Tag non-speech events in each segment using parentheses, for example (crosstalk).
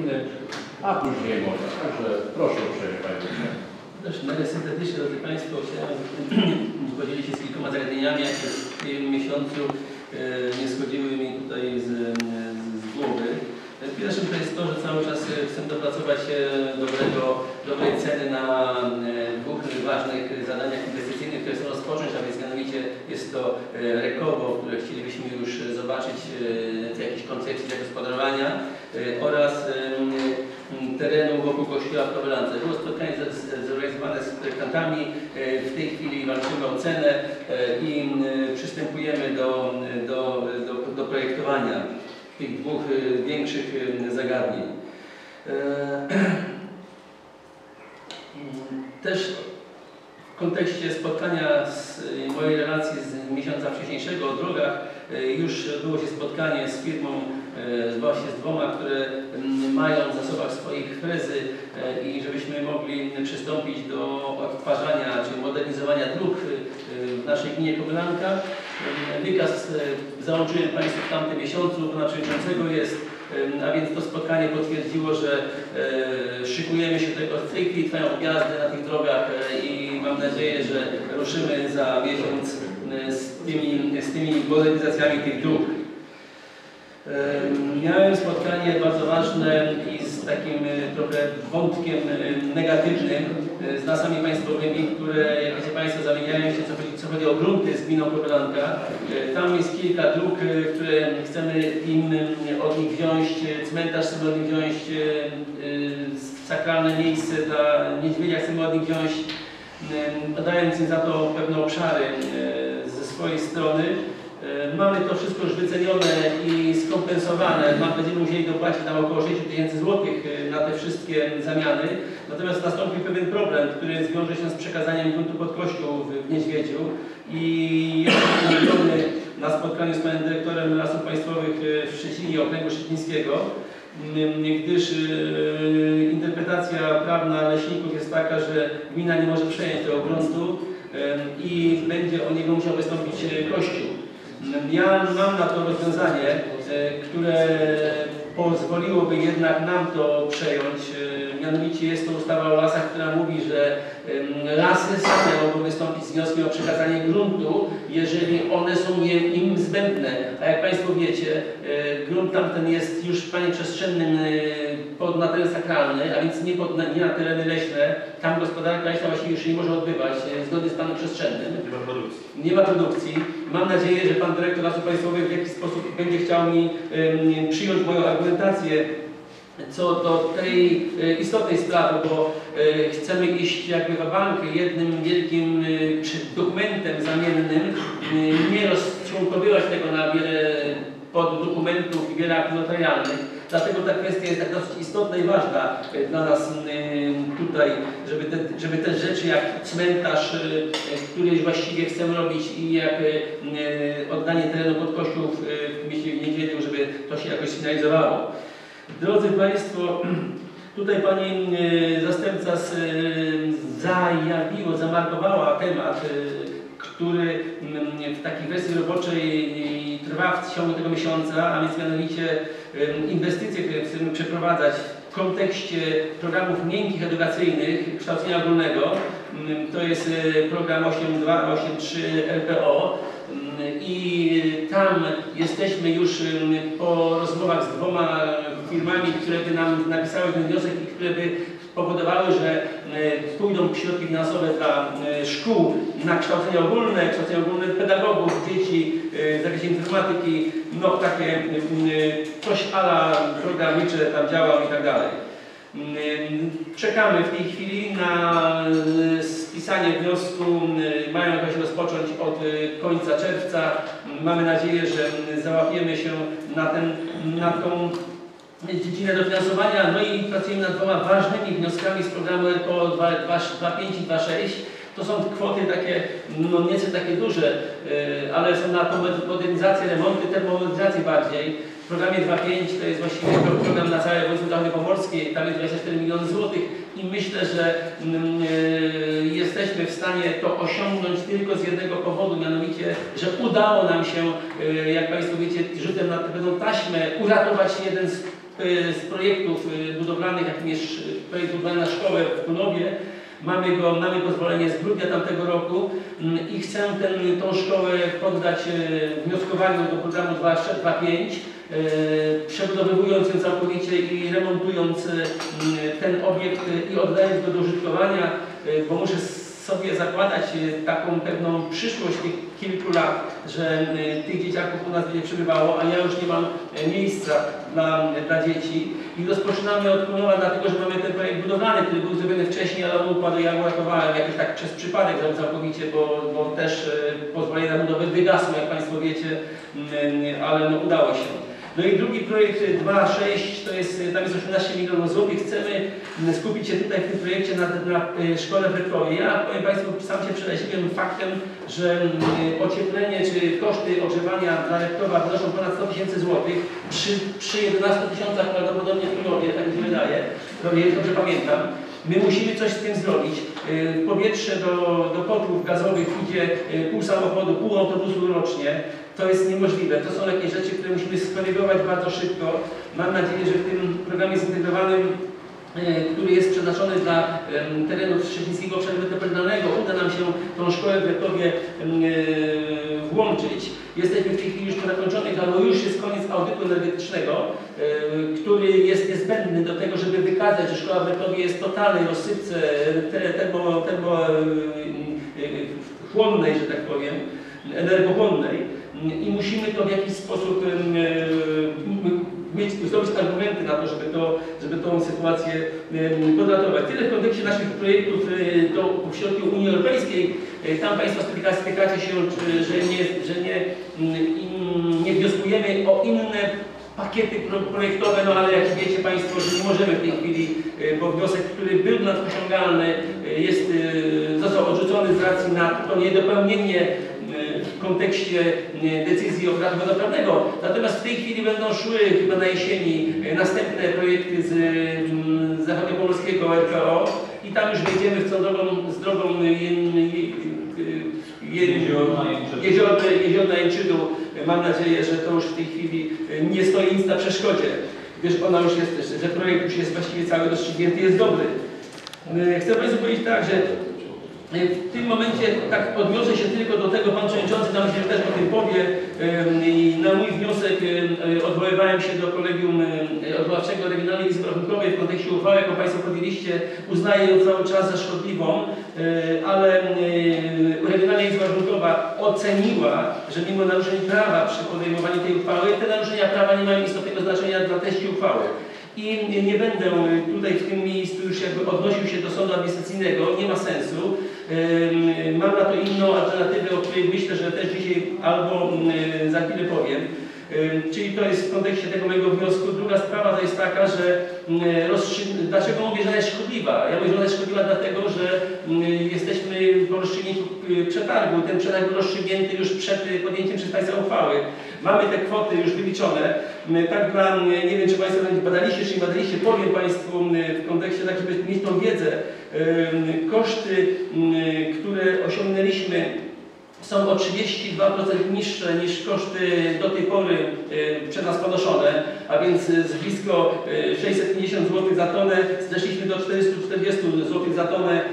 rodziny, a później można. Także proszę uprzejmie Panie nagle syntetycznie, drodzy Państwo, chciałem podzielić się z kilkoma zagadnieniami, jakie w tym miesiącu e, nie schodziły mi tutaj z, z głowy. Pierwszym to jest to, że cały czas e, chcę dopracować e, dobrego, dobrej ceny na e, dwóch ważnych zadaniach inwestycyjnych, które chcę rozpocząć, a więc mianowicie jest to e, Rekowo, które chcielibyśmy już zobaczyć e, jakieś koncepcje zagospodarowania e, oraz e, wokół kościoła w Kowelance. Było spotkanie zorganizowane z projektantami. E, W tej chwili walczymy o cenę e, i m, przystępujemy do, do, do, do projektowania tych dwóch e, większych e, zagadnień. E, (clears throat) Też w kontekście spotkania z e, mojej relacji z miesiąca wcześniejszego o drogach e, już było się spotkanie z firmą, e, właśnie z dwoma, które mm, mają w zasobach swoich frezy e, i żebyśmy mogli przystąpić do odtwarzania czy modernizowania dróg e, w naszej gminie Kobylanka. E, Wykaz załączyłem Państwu w tamtym miesiącu, pana przewodniczącego jest a więc to spotkanie potwierdziło, że szykujemy się do tego. Chwili trwają objazdy na tych drogach i mam nadzieję, że ruszymy za miesiąc z tymi, z tymi modernizacjami tych dróg. Miałem spotkanie bardzo ważne i z takim e, trochę wątkiem e, negatywnym e, z lasami państwowymi, które, jak wiecie Państwo, zamieniają się, co chodzi, co chodzi o grunty z gminą Kobylanka. E, Tam jest kilka dróg, które chcemy im od nich wziąć, cmentarz chcemy od nich wziąć, sakralne miejsce dla niedźwiedzia chcemy od nich wziąć, dając im za to pewne obszary ze swojej strony. E, Mamy to wszystko już wycenione i skompensowane. Będziemy musieli dopłacić tam około 6 tysięcy złotych e, na te wszystkie zamiany. Natomiast nastąpił pewien problem, który wiąże się z przekazaniem gruntu pod kościół w Niedźwiedziu i jestem na spotkaniu z panem dyrektorem Lasów Państwowych e, w Szczecinie, okręgu szczecińskiego, gdyż interpretacja prawna leśników jest taka, że gmina nie może przejąć tego gruntu i będzie o niego musiał wystąpić kościół. Ja mam na to rozwiązanie, e, które pozwoliłoby jednak nam to przejąć. Mianowicie jest to ustawa o lasach, która mówi, że lasy same mogą wystąpić z wnioskiem o przekazanie gruntu, jeżeli one są im zbędne. A jak Państwo wiecie, e, grunt tamten jest już w planie przestrzennym e, pod na teren sakralny, a więc nie, pod, na- nie na tereny leśne. Tam gospodarka leśna właściwie już nie może odbywać e, zgodnie z planem przestrzennym. Nie ma produkcji. Nie ma produkcji. Mam nadzieję, że Pan Dyrektor Lasów Państwowych w jakiś sposób będzie chciał mi przyjąć moją argumentację co do tej e, istotnej sprawy, bo e, chcemy iść jakby w bank jednym wielkim e, dokumentem zamiennym, nie rozczłonkowywać tego na wiele poddokumentów i wiele akt notarialnych. Dlatego ta kwestia jest tak dosyć istotna i ważna dla nas tutaj, żeby te, żeby te rzeczy jak cmentarz, e, który właściwie chcemy robić i jak oddanie terenu pod kościół w, w mieście Niedźwiedziu, żeby to się jakoś sfinalizowało. Drodzy Państwo, (clears throat) tutaj Pani e, zastępca e, zajawiło, zamarkowała temat, e, który mm, w takiej wersji roboczej trwa w ciągu tego miesiąca, a więc mianowicie inwestycje, które chcemy przeprowadzać w kontekście programów miękkich edukacyjnych kształcenia ogólnego. Mm, To jest program 8283 RPO. Mm, I tam jesteśmy już ym, po rozmowach z dwoma firmami, które by nam napisały ten wniosek i które by powodowały, że y, pójdą środki finansowe dla szkół na kształcenie ogólne, kształcenie ogólne pedagogów, dzieci y, w zakresie informatyki, no takie coś ala programnicze tam działał i tak dalej. Ym, Czekamy w tej chwili na y, spisanie wniosku. y, Mają się rozpocząć od y, końca czerwca. Mamy nadzieję, że załapiemy się na, ten, na tą dziedzinę dofinansowania. No i pracujemy nad dwoma ważnymi wnioskami z programu RPO 2.5 i 2.6. To są kwoty takie, no nieco takie duże, y, ale są na modernizację, remonty, termomodernizację bardziej. W programie 2.5 to jest właściwie pro- program na całe województwo zachodniopomorskie, tam jest 24 miliony złotych i myślę, że mm, y, jesteśmy w stanie to osiągnąć tylko z jednego powodu, mianowicie, że udało nam się, y, jak Państwo wiecie, rzutem na pewną taśmę uratować jeden z e, z projektów e, budowlanych, jakim jest projekt budowlany na szkołę w Kunowie. Mamy, go, mamy pozwolenie z grudnia tamtego roku mm, i chcę tą szkołę poddać e, wnioskowaniu do programu 2.5, e, przebudowywując ją całkowicie i remontując e, ten obiekt e, i oddając go do użytkowania, e, bo muszę sobie zakładać e, taką pewną przyszłość tych kilku lat, że e, tych dzieciaków u nas będzie przybywało, a ja już nie mam e, miejsca dla, dla dzieci. I rozpoczynamy od Kunowa, dlatego że mamy ten projekt budowlany, który był zrobiony wcześniej, ale on upadł, ja go ratowałem jakoś tak przez przypadek całkowicie, bo, bo też e, pozwolenie na budowę wygasło, jak Państwo wiecie, ale no, udało się. No i drugi projekt y, 2.6 to jest, y, tam jest 18 milionów złotych. Chcemy y, skupić się tutaj w tym projekcie na, na y, szkole w Rekowie. Ja powiem Państwu, sam się przeraziłem faktem, że y, ocieplenie czy koszty ogrzewania dla Rekowa wynoszą ponad 100 tysięcy złotych przy, przy 11 tysiącach prawdopodobnie w Kunowie, tak mi się wydaje, dobrze, dobrze pamiętam. My musimy coś z tym zrobić. Y, Powietrze do, do kotłów gazowych idzie y, pół samochodu, pół autobusu rocznie. To jest niemożliwe. To są jakieś rzeczy, które musimy skorygować bardzo szybko. Mam nadzieję, że w tym programie zintegrowanym który jest przeznaczony dla terenów Szczecińskiego Obszaru Metropolitalnego. Uda nam się tą szkołę w em, e, włączyć. Jesteśmy w tej chwili już po zakończonych, albo już jest koniec audytu energetycznego, e, który jest niezbędny do tego, żeby wykazać, że szkoła w Rekowie jest totalnej rozsypce te, termo, e, e, chłonnej, że tak powiem, energochłonnej i musimy to w jakiś sposób e, mieć, zdobyć argumenty na to, żeby, to, żeby tą sytuację podratować. Tyle w kontekście naszych projektów do w środku Unii Europejskiej. E, Tam Państwo styka- stykacie się, czy- że nie, że nie, mm, nie wnioskujemy o inne pakiety pro- projektowe, no ale jak wiecie Państwo, że nie możemy w tej chwili, bo wniosek, który był dla nas jest, został odrzucony z racji na to niedopełnienie w kontekście e, decyzji obradu wodoprawnego. Natomiast w tej chwili będą szły chyba na jesieni e, następne projekty z mm, zachodniopolskiego RKO i tam już wejdziemy w tą drogą, z drogą e, Jeziorna Jęczydu. Mam nadzieję, że to już w tej chwili nie stoi nic na przeszkodzie, gdyż ona już jest, że projekt już jest właściwie cały rozstrzygnięty, jest dobry. Chcę Państwu powiedzieć tak, że w tym momencie tak odniosę się tylko do tego, Pan Przewodniczący nam się też o tym powie na mój wniosek em, odwoływałem się do Kolegium em, Odwoławczego Regionalnej Izby Rachunkowej w kontekście uchwały, jaką Państwo podjęliście, uznaję ją cały czas za szkodliwą, e, ale Regionalna Izba Rachunkowa oceniła, że mimo naruszeń prawa przy podejmowaniu tej uchwały, te naruszenia prawa nie mają istotnego znaczenia dla treści uchwały. I nie będę tutaj w tym miejscu już jakby odnosił się do sądu administracyjnego, nie ma sensu. Mam na to inną alternatywę, o której myślę, że też dzisiaj albo za chwilę powiem. Czyli to jest w kontekście tego mojego wniosku. Druga sprawa to jest taka, że ym, rozstrzy- dlaczego mówię, że ona jest szkodliwa? Ja mówię, że ona jest szkodliwa dlatego, że po rozstrzygnięciu y, przetargu. Ten przetarg był rozstrzygnięty już przed y, podjęciem przez Państwa uchwały. Mamy te kwoty już wyliczone. My, Tak dla mnie, nie wiem czy Państwo badaliście, czy nie badaliście, powiem Państwu y, w kontekście takim, żeby mieć tą wiedzę. Koszty, które osiągnęliśmy są o 32% niższe niż koszty do tej pory y, przez nas ponoszone, a więc y, z blisko y, 650 zł za tonę zeszliśmy do 440 zł za tonę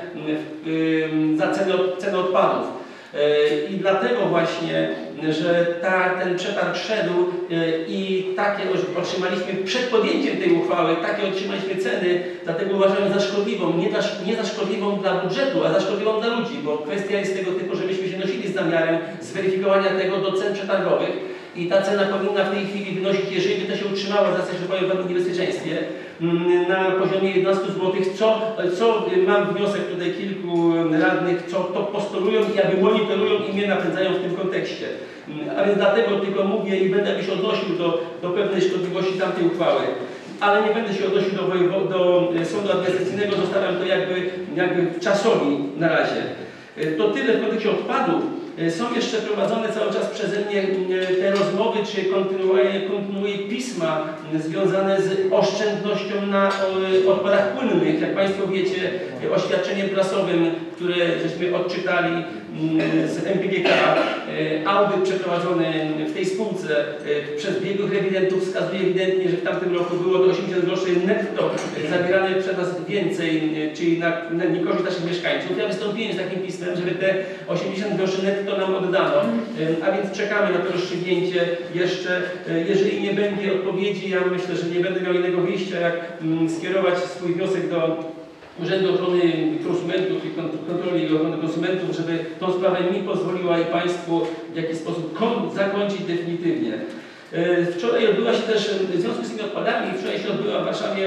y, y, za cenę, cenę odpadów. Y, I dlatego właśnie, że ta, ten przetarg szedł y, i takie otrzymaliśmy przed podjęciem tej uchwały, takie otrzymaliśmy ceny, dlatego uważam za szkodliwą, nie, dla, nie za szkodliwą dla budżetu, a za szkodliwą dla ludzi, bo kwestia jest tego typu, żebyśmy się nosili z zamiarem zweryfikowania tego do cen przetargowych. I ta cena powinna w tej chwili wynosić, jeżeli by to się utrzymało, zaraz że powiem w mm, na poziomie 11 zł, co, co y, mam wniosek tutaj kilku y, radnych, co to postulują i jakby monitorują i mnie napędzają w tym kontekście. Mm, A więc dlatego tylko mówię i będę się odnosił do, do pewnej szkodliwości tamtej uchwały. Ale nie będę się odnosił do, do y, sądu administracyjnego, zostawiam to jakby, jakby czasowi na razie. Y, To tyle w kontekście odpadów. Y, Są jeszcze prowadzone cały czas przeze mnie y, te rozmowy, czy kontynuuję, pisma y, związane z oszczędnością na odpadach płynnych. Jak Państwo wiecie, oświadczeniem prasowym które żeśmy odczytali z MPGK. E, Audyt przeprowadzony w tej spółce e, przez biegłych rewidentów wskazuje ewidentnie, że w tamtym roku było to 80 groszy netto e, zabierane przez nas więcej, e, czyli na, na niekorzyść naszych mieszkańców. Ja wystąpiłem z takim pismem, żeby te 80 groszy netto nam oddano, a więc czekamy na to rozstrzygnięcie jeszcze. E, Jeżeli nie będzie odpowiedzi, ja myślę, że nie będę miał innego wyjścia, jak mm, skierować swój wniosek do Urzędu Ochrony Konsumentów i Kont- Kontroli Ochrony Konsumentów, żeby tą sprawę mi pozwoliła i Państwu w jakiś sposób zakończyć definitywnie. E, Wczoraj odbyła się też, w związku z tymi odpadami, wczoraj się odbyła w Warszawie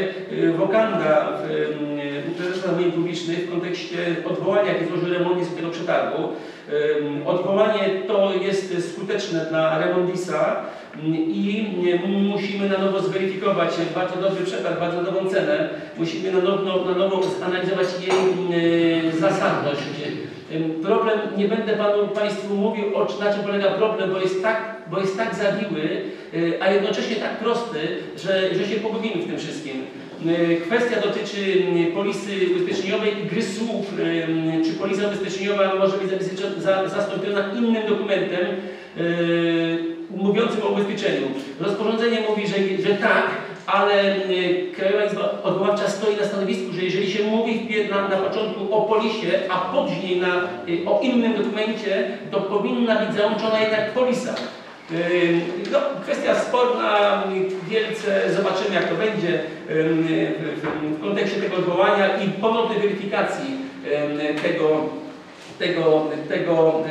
e, wokanda prezesa zamówień publicznych w kontekście odwołania, jakie złożył Remondis z tego przetargu. E, Odwołanie to jest skuteczne dla Remondisa m, i e, musimy na nowo zweryfikować bardzo dobry przetarg, bardzo dobrą cenę. Musimy na nowo, na nowo zanalizować jej e, zasadność. Problem, nie będę panu Państwu mówił, o, na czym polega problem, bo jest tak, bo jest tak zawiły, y, a jednocześnie tak prosty, że, że się pogubimy w tym wszystkim. Y, Kwestia dotyczy polisy ubezpieczeniowej i gry słów, y, czy polisa ubezpieczeniowa może być zastąpiona innym dokumentem y, mówiącym o ubezpieczeniu. Rozporządzenie mówi, że, że tak, ale Krajowa Izba Odwoławcza stoi na stanowisku, że jeżeli się mówi na, na początku o polisie, a później na, o innym dokumencie, to powinna być załączona jednak polisa. No, kwestia sporna, wielce zobaczymy jak to będzie w, kontekście tego odwołania i ponownej weryfikacji tego, tego, tego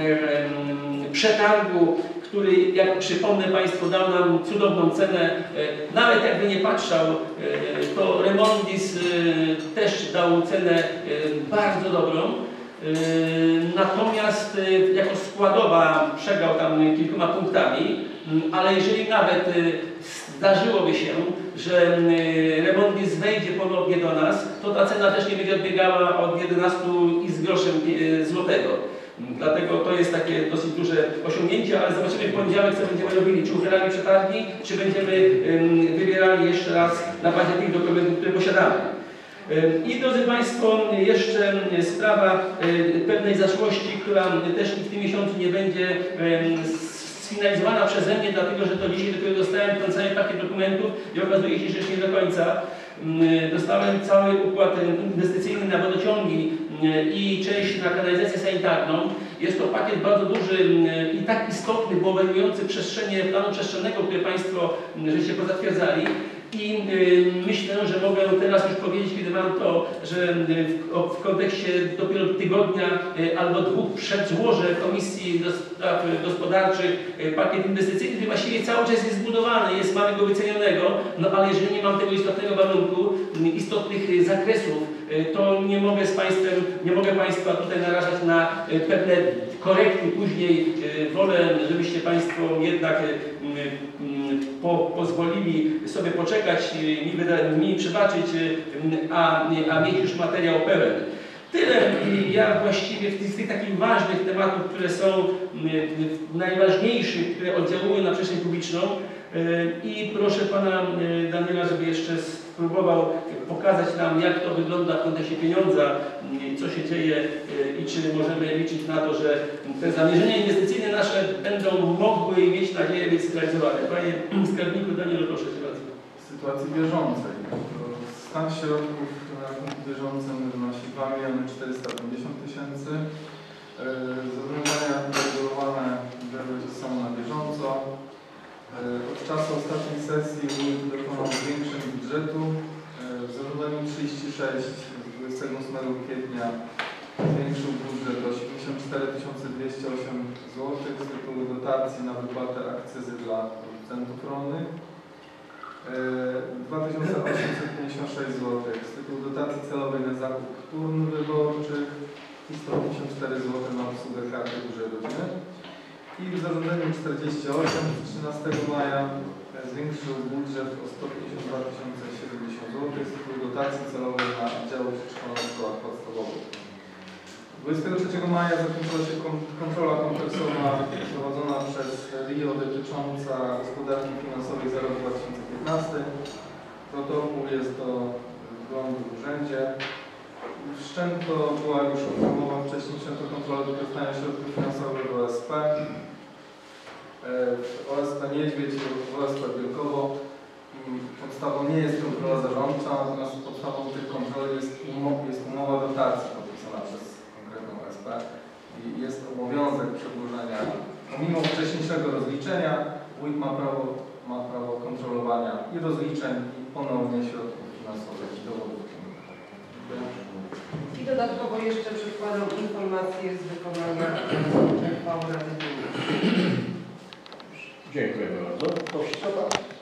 przetargu, który, jak przypomnę Państwu, dał nam cudowną cenę. E, Nawet jakby nie patrzał, e, to Remondis e, też dał cenę bardzo dobrą. E, Natomiast e, jako składowa przegrał tam kilkoma punktami, m, ale jeżeli nawet e, zdarzyłoby się, że m, Remondis wejdzie ponownie do nas, to ta cena też nie będzie odbiegała od 11 i z groszem złotego. Dlatego to jest takie dosyć duże osiągnięcie, ale zobaczymy w poniedziałek, co będziemy robili. Czy uchylali przetargi, czy będziemy wybierali jeszcze raz na bazie tych dokumentów, które posiadamy. I drodzy Państwo, jeszcze ym, sprawa y, pewnej zaszłości, która też w tym miesiącu nie będzie sfinalizowana przeze mnie, dlatego że to dzisiaj dopiero dostałem ten cały pakiet dokumentów i okazuje się, że jeszcze nie do końca. Dostałem cały układ inwestycyjny na wodociągi i część na kanalizację sanitarną. Jest to pakiet bardzo duży i tak istotny, bo obejmujący przestrzenie planu przestrzennego, które Państwo żeście pozatwierdzali. I y, myślę, że mogę teraz już powiedzieć, kiedy mam to, że y, w, kontekście dopiero tygodnia y, albo dwóch przed złożę Komisji Spraw Gospodarczych pakiet inwestycyjny, który właściwie cały czas jest zbudowany, jest, mamy go wycenionego, no ale jeżeli nie mam tego istotnego warunku, istotnych zakresów, to nie mogę z Państwem, nie mogę Państwa tutaj narażać na y, pewne korekty później. y, Wolę, żebyście Państwo jednak y, y, po, pozwolili sobie poczekać, y, mi, wyda, mi przebaczyć, y, a, a mieć już materiał pełen. Tyle y, ja właściwie z tych, takich ważnych tematów, które są y, y, najważniejsze, które oddziałują na przestrzeń publiczną. Y, I proszę Pana y, Daniela, żeby jeszcze spróbował pokazać nam, jak to wygląda w kontekście pieniądza, co się dzieje y, i czy możemy liczyć na to, że te zamierzenia inwestycyjne nasze będą mogły i mieć nadzieję być zrealizowane. Panie skarbniku Danielu, proszę Cię bardzo. W sytuacji bieżącej. Stan środków na rachunku bieżącym wynosi 2 miliony 450 tysięcy. Zobowiązania regulowane w- są na bieżąco. Yy, Od czasu ostatniej sesji UNIT dokonał zwiększeń budżetu. Yy, W zarządzaniu 36 z 28 kwietnia zwiększył budżet do 74 208 zł z tytułu dotacji na wypłatę akcyzy dla producentów rolnych. E, 2856 zł z tytułu dotacji celowej na zakup turn wyborczych i 154 zł na obsługę karty dużej rodziny. I w zarządzeniu 48 z 13 maja e, zwiększył budżet o 152 070 zł z tytułu dotacji celowej na oddziały przedszkolne w szkołach podstawowych. 23 maja zakończyła się kon- kontrola kompleksowa prowadzona przez RIO dotycząca gospodarki finansowej za rok 2015. Protokół jest do wglądu w urzędzie. Wszczęto była już umowa wcześniej wszczęto kontrolę wykorzystania środków finansowych OSP. E, OSP Niedźwiedź i OSP Wielkowo mm, podstawą nie jest kontrola zarządcza, natomiast podstawą tych kontroli jest, umo- jest umowa dotacji podpisana przez konkretną OSP i jest obowiązek przedłużenia, pomimo wcześniejszego rozliczenia, WIT ma prawo, ma prawo kontrolowania i rozliczeń i ponownie środków dodatkowo jeszcze przedkładam informację z wykonania uchwał Rady Gminy. Dziękuję bardzo. To wszystko tak?